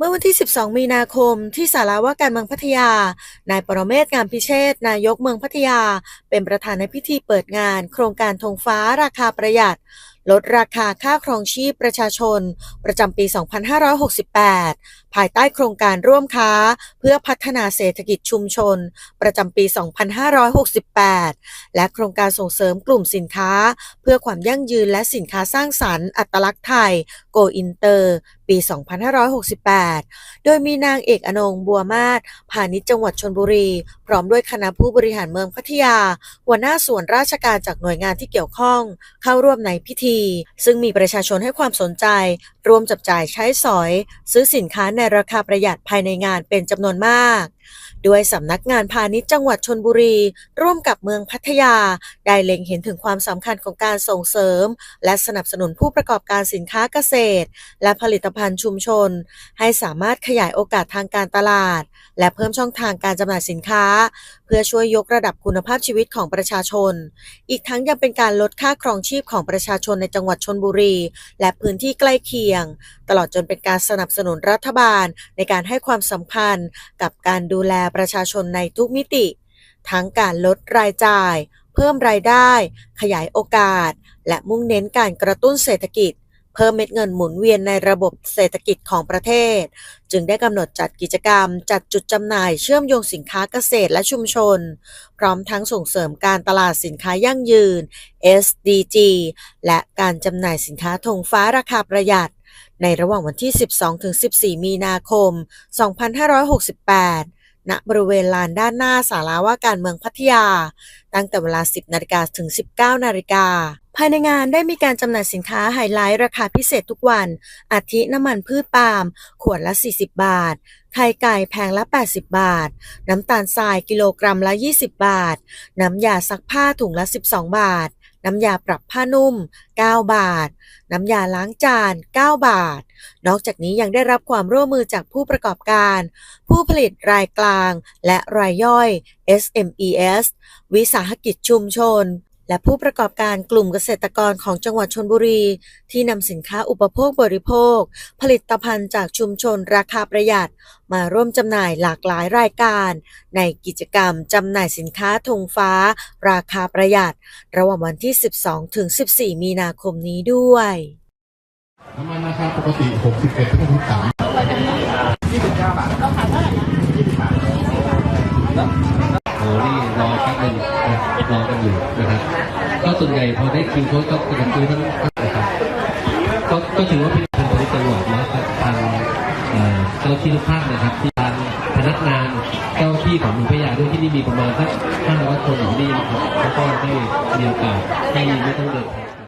เมื่อวันที่ 12 มีนาคม ที่ศาลาว่าการเมืองพัทยา นายปรเมศงามพิเชษ นายกเมืองพัทยา เป็นประธานในพิธีเปิดงาน โครงการธงฟ้าราคาประหยัด ลดราคาค่าครองชีพประชาชน ประจำปี 2568 ภายใต้โครงการร่วมค้า เพื่อพัฒนาเศรษฐกิจชุมชน ประจำปี 2568 และโครงการส่งเสริมกลุ่มสินค้า เพื่อความยั่งยืนและสินค้าสร้างสรรค์อัตลักษณ์ไทย โกอินเตอร์ ปี 2568 โดยมีนางเอกอนงบัวมาศพาณิชย์จังหวัดชนบุรี พร้อมด้วยคณะผู้บริหารเมืองพัทยาหัวหน้าส่วนราชการจากหน่วยงานที่เกี่ยวข้อง เข้าร่วมในพิธีซึ่งมีประชาชนให้ความสนใจ ร่วมจับจ่ายใช้สอย ซื้อสินค้าในราคาประหยัดภายในงานเป็นจำนวนมาก ด้วยสำนักงานพาณิชย์จังหวัดชนบุรี ร่วมกับเมืองพัทยา ได้เล็งเห็นถึงความสำคัญของการส่งเสริม และสนับสนุนผู้ประกอบการสินค้าเกษตร และผลิตภัณฑ์ชุมชน ให้สามารถขยายโอกาสทางการตลาด และเพิ่มช่องทางการจำหน่ายสินค้า เพื่อช่วยยกระดับคุณภาพชีวิตของประชาชน อีกทั้งยังเป็นการลดค่าครองชีพของประชาชนในจังหวัดชนบุรี และพื้นที่ใกล้เคียง ตลอดจนเป็นการสนับสนุนรัฐบาล ในการให้ความสำคัญกับการดููแลประชาชนในทุกมิติ ทั้งการลดรายจ่าย เพิ่มรายได้ ขยายโอกาส และมุ่งเน้นการกระตุ้นเศรษฐกิจ เพิ่มเม็ดเงินหมุนเวียนในระบบเศรษฐกิจของประเทศ จึงได้กำหนดจัดกิจกรรม จัดจุดจำหน่ายเชื่อมโยงสินค้าเกษตรและชุมชน พร้อมทั้งส่งเสริมการตลาดสินค้ายั่งยืน SDG และการจำหน่ายสินค้าธงฟ้าราคาประหยัดในระหว่างวันที่ 12-14 มีนาคม 2568 ณบริเวณลานด้านหน้าศาลาว่าการเมืองพัทยา ตั้งแต่เวลา 10 นาฬิกาถึง 19 นาฬิกาภายในงานได้มีการจำหน่ายสินค้าไฮไลท์ราคาพิเศษทุกวัน อาทิน้ำมันพืชปาล์ม ขวดละ 40 บาท ไข่ไก่แพงละ 80 บาท น้ำตาลทรายกิโลกรัมละ 20 บาท น้ำยาซักผ้าถุงละ 12 บาท น้ำยาปรับผ้านุ่ม 9 บาท น้ำยาล้างจาน 9 บาท นอกจากนี้ยังได้รับความร่วมมือจากผู้ประกอบการ ผู้ผลิตรายกลางและรายย่อย SMES วิสาหกิจชุมชน และผู้ประกอบการกลุ่มเกษตรกรของจังหวัดชนบุรี ที่นำสินค้าอุปโภคบริโภค ผลิตภัณฑ์จากชุมชนราคาประหยัด มาร่วมจำหน่ายหลากหลายรายการ ในกิจกรรมจำหน่ายสินค้าธงฟ้า ราคาประหยัด ระหว่างวันที่ 12 ถึง 14 มีนาคมนี้ด้วยน้ำมันราคาปกติ 61ถึง63โอ้นี่ รอกันอยู่นะครับก็ส่วนใหญ่พอได้คิวเขาก็จะซื้อทั้งนะครับก็ก็ถือว่าเป็นพันธมิตรตลอดแล้วครับทางเอ่อเจ้าที่ทุกภาคนะครับที่ทางพนักงานเจ้าที่ของหมู่พระยาด้วยที่นี่มีประมาณสัก500คนอยู่นี่นะครับแล้วก็ได้มีโอกาสที่ไม่ต้องเดินทาง